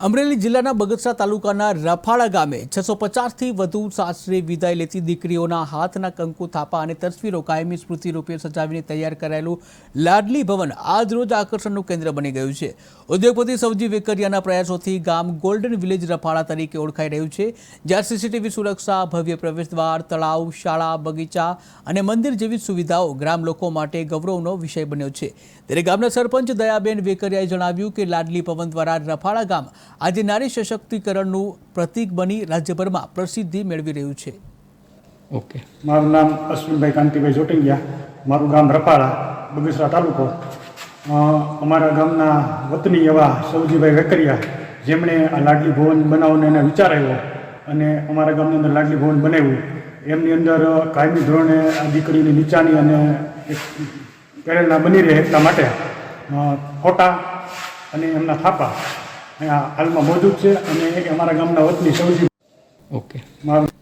અમરેલી જિલ્લાના બગસરા તાલુકાના રફાળા ગામે છસો પચાસથી વધુ સાસરે વિદાય લેતી દીકરીઓના હાથના કંકુ, થાપા અને તસવીરો કાયમી સ્મૃતિ રૂપે સજાવીને તૈયાર કરાયેલું લાડલી ભવન આજરોજ આકર્ષણનું કેન્દ્ર બની ગયું છે. ઉદ્યોગપતિ સૌજી વેકરિયાના પ્રયાસોથી ગામ ગોલ્ડન વિલેજ રફાળા તરીકે ઓળખાઈ રહ્યું છે, જ્યાં સીસીટીવી સુરક્ષા, ભવ્ય પ્રવેશદ્વાર તળાવ, શાળા, બગીચા અને મંદિર જેવી સુવિધાઓ ગ્રામ લોકો માટે ગૌરવનો વિષય બન્યો છે. ત્યારે ગામના સરપંચ દયાબેન વેકરિયાએ જણાવ્યું કે લાડલી પવન દ્વારા રફાળા ગામ આજે નારી સશક્તિકરણનું પ્રતીક બની રાજ્યભરમાં પ્રસિદ્ધિ મેળવી રહ્યું છે. ઓકે. મારું નામ અશ્વિનભાઈ કાંતિભાઈ જોટિંગિયા. મારું ગામ રપાળા બગસરા તાલુકો. અમારા ગામના વતની એવા સૌજીભાઈ વેકરિયા જેમણે આ લાડલી ભવન બનાવવાનો એને વિચાર આવ્યો અને અમારા ગામની અંદર લાડલી ભવન બનાવ્યું. એમની અંદર કાયમી ધોરણે આ દીકરીની નીચાની અને એક પહેરેલા બની રહે એટલા માટે. ફોટા અને એમના થાપા. હાલમાં મોજૂદ છે અને એક અમારા ગામના વતની સૌજી ઓકે. મારું